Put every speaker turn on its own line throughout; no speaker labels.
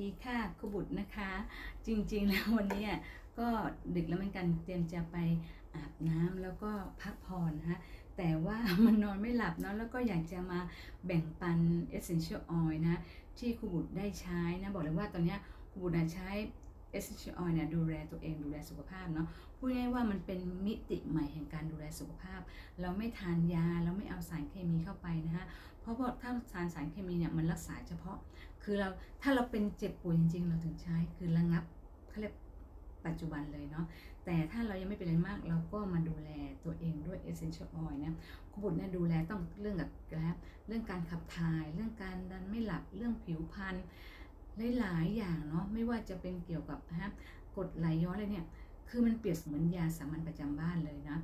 ดีค่ะครูบุตรนะคะ จริงๆแล้ววันนี้ก็ดึกแล้วเหมือนกันเตรียมจะไปอาบน้ำแล้วก็พักผ่อนนะคะแต่ว่ามันนอนไม่หลับเนาะแล้วก็อยากจะมาแบ่งปัน essential oil นะ ที่ครูบุตรได้ใช้นะ บอกเลยว่าตอนนี้ครูบุตรใช้ essential oil เนี่ยดูแลตัวเองดูแลสุขภาพเนาะพูดง่ายว่ามันเป็นมิติใหม่แห่งการดูแลสุขภาพ เราไม่ทานยา เราไม่เอาสารเคมีเข้าไปนะคะ เพราะว่าถ้าทานสารเคมีเนี่ยมันรักษาเฉพาะ คือเราถ้าเราเป็นเจ็บป่วยจริง ๆ เราถึงใช้คือระงับเขาเรียกปัจจุบันเลยเนาะแต่ถ้าเรายังไม่เป็นอะไรมากเราก็มาดูแลตัวเองด้วย essential oil นะคุณบุตรเนี่ยดูแลต้องเรื่องกับแล้วเรื่องการขับถ่าย เรื่องการดันไม่หลับเรื่องผิวพรรณหลายๆอย่างเนาะไม่ว่าจะเป็นเกี่ยวกับนะฮะกดไหลย้อนอะไรเนี่ยคือมันเปรียบเสมือนยาสามัญประจำบ้านเลยนะ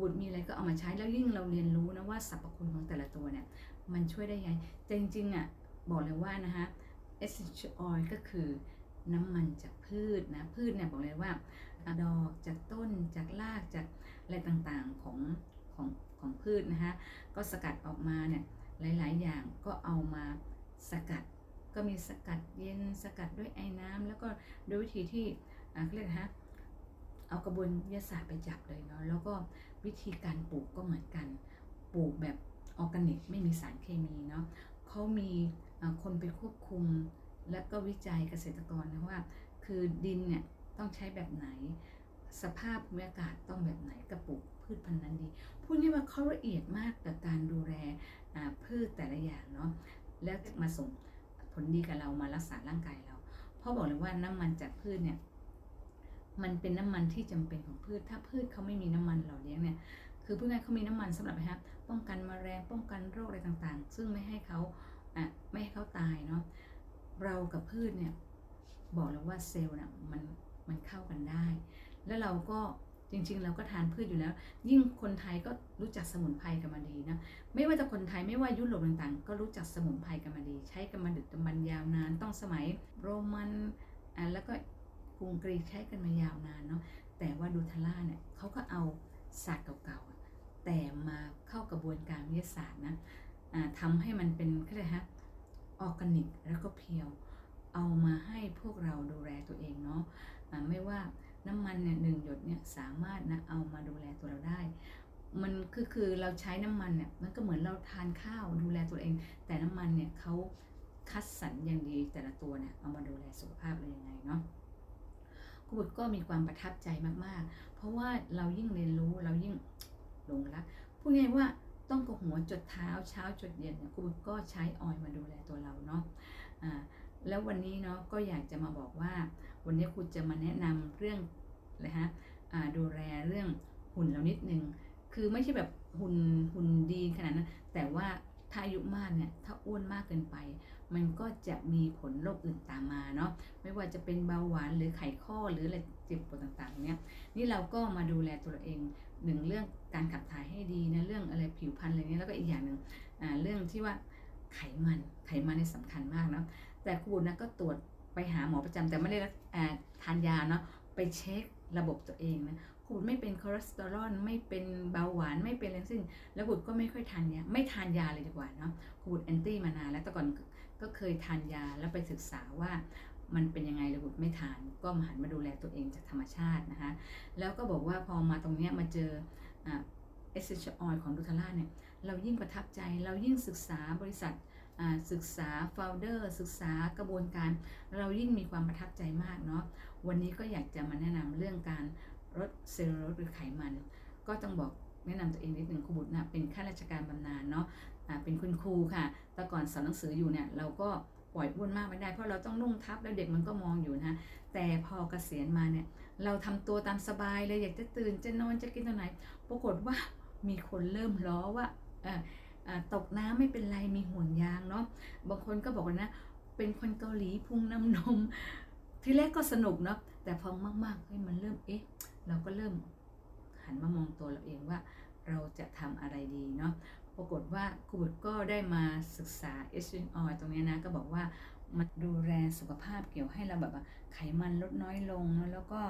บุตรมีอะไรก็เอามาใช้แล้วยิ่งเราเรียนรู้นะว่าสรรพคุณของแต่ละตัวเนี่ยมันช่วยได้ยังไงแต่จริงๆอะบอกเลยว่านะคะ essential oil ก็คือน้ำมันจากพืชนะพืชเนี่ยบอกเลยว่าดอกจากต้นจากรากจากอะไรต่างๆของของของพืชนะคะก็สกัดออกมาเนี่ยหลายๆ อย่างก็เอามาสกัด ก็มีสกัดเย็นสกัดด้วยไอ้น้ำแล้วก็โดยวิธีที่อ่าเขาเรียกนะฮะ เอากระบวนวิทยาศาสตร์ไปจับเลยเนาะแล้วก็วิธีการปลูกก็เหมือนกัน ปลูกแบบออร์แกนิกไม่มีสารเคมีเนาะเขามีคนไปควบคุม และก็วิจัยเกษตรกรนะว่า คือดินเนี่ยต้องใช้แบบไหน สภาพภูมิอากาศต้องแบบไหนกระปลูกพืชพันธุ์นั้นดีพูดง่ายว่าเขาละเอียดมากกับการดูแลพืชแต่ละอย่างเนาะแล้วมาส่งผลดีกับเรามารักษาร่างกายเรา เพราะบอกเลยว่าน้ำมันจากพืชเนี่ย มันเป็นน้ำมันที่จำเป็นของพืช ถ้าพืชเขาไม่มีน้ำมันเหล่านี้เนี่ย คือพูดง่ายๆเขามีน้ำมันสำหรับอะครับป้องกันมแมลงป้องกันโรคอะไรต่างๆ ซึ่งไม่ให้เขาอะไม่ให้เขาตายเนาะ เรากับพืชเนี่ยบอกแล้วว่าเซลล์น่ะมันมันเข้ากันได้ แล้วเราก็จริงๆ เราก็ทานพืชอยู่แล้ว ยิ่งคนไทยก็รู้จักสมุนไพรกันมาดีนะ ไม่ว่าจะคนไทยไม่ว่ายุโรปต่างๆ ก็รู้จักสมุนไพรกันมาดี ใช้กันมาดึกดำบรรยาวนานต้องสมัยโรมันอะแล้วก็ กรุงกรีใช้กันมายาวนานเนาะแต่ว่าดูทาร่าเนี่ยเขาก็เอาศาสตร์เก่าๆแต่มาเข้ากระบวนการวิทยาศาสตร์นะอ่าทำให้มันเป็นก็เลยฮะออร์แกนิกแล้วก็เพียว เอามาให้พวกเราดูแลตัวเองเนาะะไม่ว่าน้ำมันเนี่ยหนึ่งหยดเนี่ยสามารถนะเอามาดูแลตัวเราได้ มันคือคือเราใช้น้ำมันเนี่ยมันก็เหมือนเราทานข้าวดูแลตัวเอง แต่น้ำมันเนี่ยเขาคัดสรรอย่างดีแต่ละตัวเนี่ยเอามาดูแลสุขภาพเรายังไงเนาะ คุณบุตรก็มีความประทับใจมากๆ เพราะว่าเรายิ่งเรียนรู้เรายิ่งหลงรักพูดง่ายว่าต้องกับหัวจดเท้าเช้าจดเย็นเนี่ยคุณบุตรก็ใช้ออยล์มาดูแลตัวเราเนาะอ่าแล้ววันนี้เนาะก็อยากจะมาบอกว่า วันนี้คุณจะมาแนะนำเรื่องเลยฮะดูแลเรื่องหุ่นเรานิดนึงคือไม่ใช่แบบหุ่นหุ่นดีขนาดนั้นแต่ว่า ถ้าอายุมากเนี่ยถ้าอ้วนมากเกินไป มันก็จะมีผลโรคอื่นตามมาเนาะไม่ว่าจะเป็นเบาหวานหรือไขข้อหรืออะไรเจ็บปวดต่างๆเนี่ยนี่เราก็มาดูแลตัวเองหนึ่งเรื่องการขับถ่ายให้ดีนะเรื่องอะไรผิวพรรณอะไรเนี้ยแล้วก็อีกอย่างหนึ่งอ่าเรื่องที่ว่าไขมันไขมันนี่สำคัญมากเนาะแต่ครูบุญนะก็ตรวจไปหาหมอประจำแต่ไม่ได้รักอ่าทานยาเนาะไปเช็คระบบตัวเองนะ ครูบุญไม่เป็นคอเลสเตอรอลไม่เป็นเบาหวานไม่เป็นอะไรทั้งสิ้นแล้วบุตรก็ไม่ค่อยทานยาไม่ทานยาเลยดีกว่าเนาะครูบุตรแอนตี้มานานแล้วแต่ก่อนก็เคยทานยาแล้วไปศึกษาว่ามันเป็นยังไงเลยบุไม่ทาน ก็มาหันมาดูแลตัวเองจากธรรมชาตินะคะ แล้วก็บอกว่าพอมาตรงนี้มาเจอเอ่า essential oil ของดูทาร่าเนี่ย เรายิ่งประทับใจ เรายิ่งศึกษาบริษัทศึกษาโฟลเดอร์ศึกษากระบวนการ เรายิ่งมีความประทับใจมากเนาะ วันนี้ก็อยากจะมาแนะนำเรื่องการ ลดเซลลูโลสหรือไขมัน ก็ต้องบอกแนะนำตัวเองนิดหนึ่งครูบุตรนะเป็นข้าราชการบำนาญเนาะเป็นคุณครูค่ะ แต่ก่อนสอนหนังสืออยู่เนี่ยเราก็ปล่อยอ้วนมากไม่ได้ เพราะเราต้องนุ่งทับแล้วเด็กมันก็มองอยู่นะ แต่พอเกษียณมาเนี่ยเราทำตัวตามสบายเลยอยากจะตื่นจะนอนจะกินตอนไหน ปรากฏว่ามีคนเริ่มล้อว่าตกน้ำไม่เป็นไรมีห่วงยางเนาะ บางคนก็บอกว่านะ เป็นคนเกาหลีพุงน้ำนม ทีแรกก็สนุกเนาะ แต่พอมากๆเฮ้ยมันเริ่มเอ๊ะ เราก็เริ่มหันมามองตัวเราเองว่าเราจะทำอะไรดีเนาะปรากฏว่าครูบุตรก็ได้มาศึกษา e s t r o g e n oil ตรงเนี้ยนะก็บอกว่ามันดูแลสุขภาพเกี่ยวให้เราแบบไขมันลดน้อยลง แล้วก็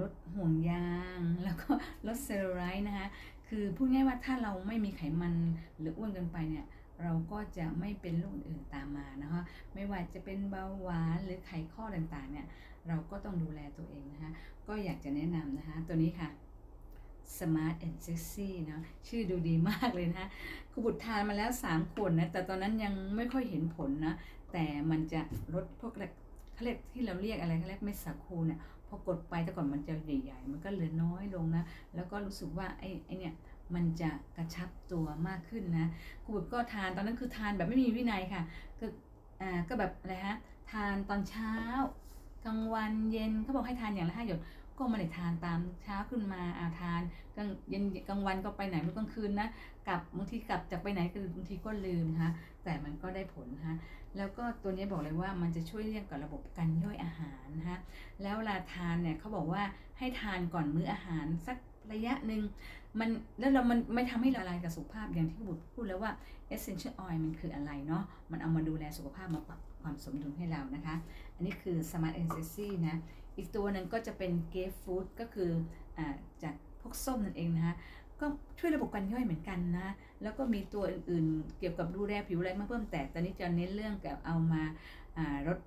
ลดห่วงยาง แล้วก็ลดเซลลูไลท์นะคะคือพูดง่ายว่าถ้าเราไม่มีไขมันหรืออ้วนเกินไปเนี่ย เราก็จะไม่เป็นโรคอื่นตามมานะคะไม่ว่าจะเป็นเบาหวานหรือไขข้อต่างๆเนี่ยเราก็ต้องดูแลตัวเองนะคะก็อยากจะแนะนำนะคะตัวนี้ค่ะ Smart and Sexy เนาะชื่อดูดีมากเลยนะคะครูบุตรทานมาแล้ว 3 ขวดนะ แต่ตอนนั้นยังไม่ค่อยเห็นผลนะ แต่มันจะลดพวกเขาเรียกที่เราเรียกอะไรเขาเรียกเม็ดสาคูเนี่ยพอกดไปแต่ก่อนมันจะใหญ่ๆ มันก็เหลือน้อยลงนะ แล้วก็รู้สึกว่าไอ้ไอ้เนี่ย มันจะกระชับตัวมากขึ้นนะครูบุตรก็ทานตอนนั้นคือทานแบบไม่มีวินัยค่ะ ก็อ่าก็แบบอะไรฮะทานตอนเช้ากลางวันเย็นเขาบอกให้ทานอย่างละห้าหยดก็มาได้ทานตามเช้าขึ้นมาอาทานกลางเย็นกลางวันก็ไปไหนไม่กลางคืนนะกลับบางทีกลับจากไปไหนก็บางทีก็ลืมนะคะแต่มันก็ได้ผลนะคะแล้วก็ตัวนี้บอกเลยว่ามันจะช่วยเรื่องกับระบบการย่อยอาหารนะคะแล้วเวลาทานเนี่ยเขาบอกว่าให้ทานก่อนมื้ออาหารสัก ระยะหนึ่งมันแล้วเรามันไม่ทำให้ละลายกับสุขภาพอย่างที่บุตรพูดแล้วว่า essential oil มันคืออะไรเนาะมันเอามาดูแลสุขภาพมาปรับความสมดุลให้เรานะคะ อันนี้คือ smart and sexy นะอีกตัวหนึ่งก็จะเป็นเกฟฟู้ดก็คืออจากพวกส้มนั่นเองนะคะก็ช่วยระบบการย่อยเหมือนกันนะ แล้วก็มีตัวอื่นๆ เกี่ยวกับดูแลผิวอะไรมาเพิ่มแต่ตอนนี้จะเน้นเรื่องกับเอามาลด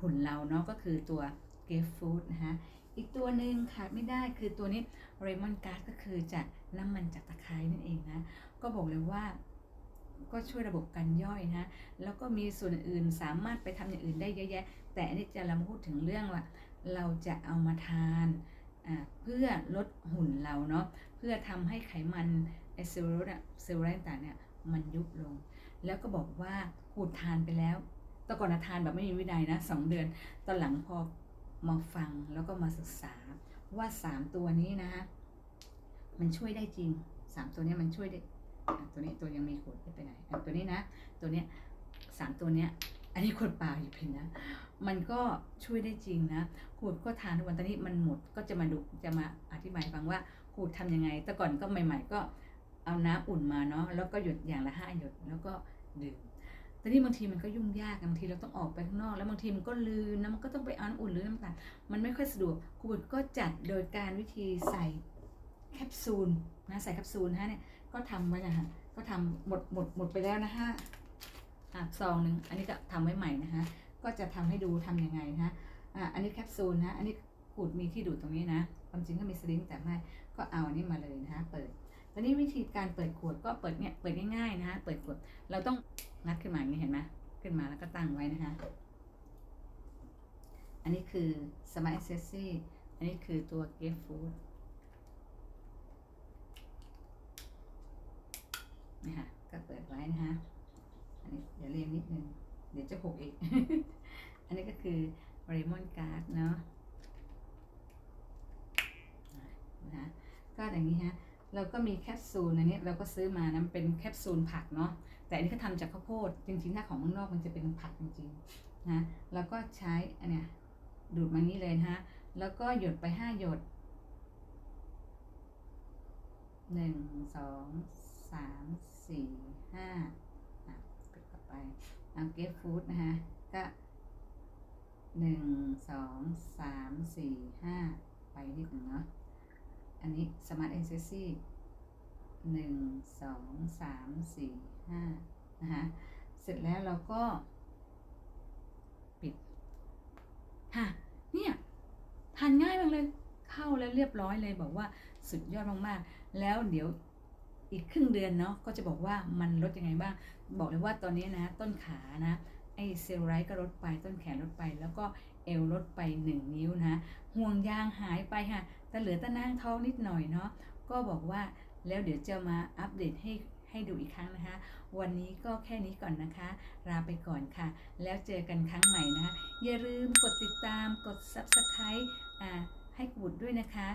หุ่นเราเนาะก็คือตัวเกฟฟู้ดนะคะ อีกตัวหนึ่งขาดไม่ได้คือตัวนี้เรมอนการ์ดก็คือจากน้ำมันจากตะไคร้นั่นเองนะ ก็บอกเลยว่าก็ช่วยระบบการย่อยนะ แล้วก็มีส่วนอื่นสามารถไปทำอย่างอื่นได้เยอะแยะ แต่อันนี้จะเราพูดถึงเรื่องว่า เราจะเอามาทานเพื่อลดหุ่นเราเนาะ เพื่อทำให้ไขมันไอเซลล์เซลล์ต่างๆเนี่ยมันยุบลง แล้วก็บอกว่าขูดทานไปแล้วแต่ก่อนทานแบบไม่มีวินัยนะสองเดือน ตอนหลังพอ มาฟังแล้วก็มาศึกษาว่าสามตัวนี้นะมันช่วยได้จริงสามตัวนี้มันช่วยได้ตัวนี้ตัวยังมีขวดไปไหนตัวนี้นะตัวเนี้ยสามตัวเนี้ยอันนี้ขวดเปล่าอยู่เพียงนะ มันก็ช่วยได้จริงนะขูดก็ทานทุกวันตอนนี้มันหมดก็จะมาดูจะมาอธิบายฟังว่าขูดทำยังไง แต่ก่อนก็ใหม่ ๆ ก็เอาน้ำอุ่นมาเนาะแล้วก็หยดอย่างละห้าหยดแล้วก็ดื่ม แต่นี่บางทีมันก็ยุ่งยากบางทีเราต้องออกไปข้างนอก แล้วบางทีมันก็ลืมนะมันก็ต้องไปเอาน้ำอุ่นหรือน้ำตาลมันไม่ค่อยสะดวกขูดก็จัดโดยการวิธีใส่แคปซูลนะใส่แคปซูลฮะเนี่ยก็ทำไว้นะฮะก็ทำหมดหมดหมดไปแล้วนะฮะอะซองหนึ่งอันนี้ก็ทำไว้ใหม่นะคะก็จะทำให้ดูทำยังไงนะอะอันนี้แคปซูลนะอันนี้ขูดมีที่ดูดตรงนี้นะความจริงก็มีสลิงแต่ไม่ก็เอาอันนี้มาเลยนะคะเปิด ตอนนี้วิธีการเปิดขวดก็เปิดเนี่ยเปิดง่ายๆนะคะเปิดขวดเราต้องงัดขึ้นมาอย่างนี้เห็นไหมขึ้นมาแล้วก็ตั้งไว้นะคะ อันนี้คือ Smart a c c e s s อันนี้คือตัว g a t e Food นะคะก็เปิดไว้นะคะอันนี้เดี๋ยวเรียงนิดนึงเดี๋ยวจะหกอีก อันนี้ก็คือเรมอนการ์ดเนาะนะคะก็อย่างนี้ฮะ เราก็มีแคปซูลอันนี้เราก็ซื้อมานะเป็นแคปซูลผักเนาะแต่อันนี้ก็ทำจากข้าวโพดจริงๆถ้าของข้างนอกมันจะเป็นผักจริงๆนะเราก็ใช้อันเนี้ยดูดมานี้เลยนะฮะแล้วก็หยดไปห้าหยดหนึ่งสองสามสี่ห้าอะปิดต่อไปเอาเกฟฟู้ดนะคะก็หนึ่งสองสามสี่ห้าไปนิดหนึ่งเนาะ อันนี้ Smart a c c e s s o r y หนึ่งสองสามสี่ห้านะคะเสร็จแล้วเราก็ ปิดค่ะเนี่ยทานง่ายมากเลยเข้าแล้วเรียบร้อยเลยบอกว่าสุดยอดมากๆ แล้วเดี๋ยวอีกครึ่งเดือนเนาะก็จะบอกว่ามันลดยังไงบ้าง บอกเลยว่าตอนนี้นะต้นขานะไอเซลล์ไรก็ลดไปต้นแขนลดไป แล้วก็ เอวลดไป 1 นิ้วนะห่วงยางหายไปค่ะแต่เหลือแต่นั่งท้องนิดหน่อยเนาะก็บอกว่าแล้วเดี๋ยวจะมาอัปเดตให้ให้ดูอีกครั้งนะคะ วันนี้ก็แค่นี้ก่อนนะคะ ลาไปก่อนค่ะ แล้วเจอกันครั้งใหม่นะคะ อย่าลืมกดติดตามกด subscribe อ่าให้กูดด้วยนะคะ